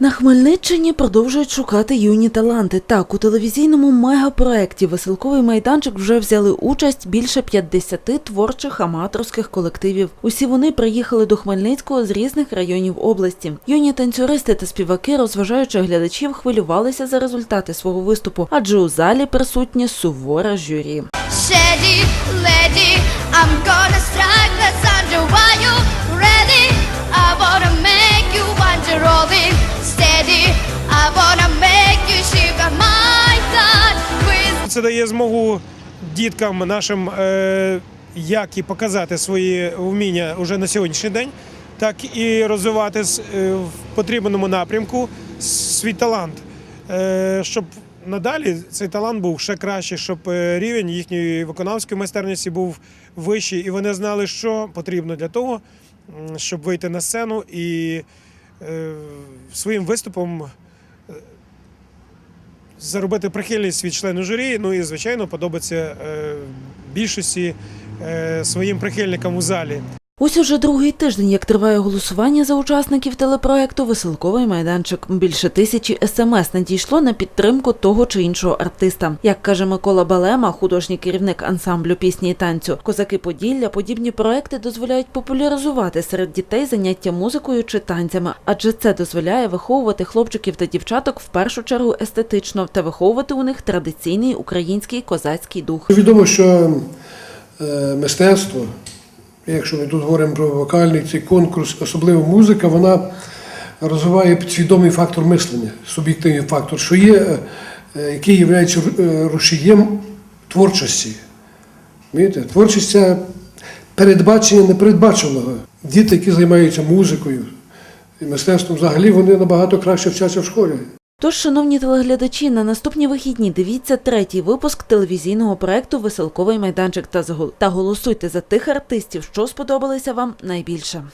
На Хмельниччині продовжують шукати юні таланти. Так, у телевізійному мегапроекті Веселковий майданчик вже взяли участь більше 50 творчих аматорських колективів. Усі вони приїхали до Хмельницького з різних районів області. Юні танцюристи та співаки, розважаючи глядачів, хвилювалися за результати свого виступу, адже у залі присутнє суворе журі. Shady lady, I'm gonna strike Це дає змогу діткам нашим е, як і показати свої вміння вже на сьогоднішній день, так і розвивати е, в потрібному напрямку свій талант, Е, щоб надалі цей талант був ще краще, щоб рівень їхньої виконавської майстерності був вищий, і вони знали, що потрібно для того, щоб вийти на сцену і своїм виступом заробити прихильність від членів журі, ну і звичайно подобається е, більшості е, своїм прихильникам у залі. Ось уже другий тиждень, як триває голосування за учасників телепроекту Веселковий майданчик. Більше тисячі смс надійшло на підтримку того чи іншого артиста. Як каже Микола Балема, художній керівник ансамблю пісні і танцю, козаки Поділля, подібні проекти дозволяють популяризувати серед дітей заняття музикою чи танцями, адже це дозволяє виховувати хлопчиків та дівчаток в першу чергу естетично та виховувати у них традиційний український козацький дух. Відомо, що е, мистецтво, якщо ми тут говоримо про вокальний цей конкурс, особливо музика, вона розвиває підсвідомий фактор мислення, суб'єктивний фактор, що є, е, е, який є рушієм творчості. Розумієте? Творчість це передбачення непередбаченого. Діти, які займаються музикою і мистецтвом, взагалі вони набагато краще вчаться в школі. Тож, шановні телеглядачі, на наступні вихідні дивіться третій випуск телевізійного проекту Веселковий майданчик та згол- та голосуйте за тих артистів, що сподобалися вам найбільше.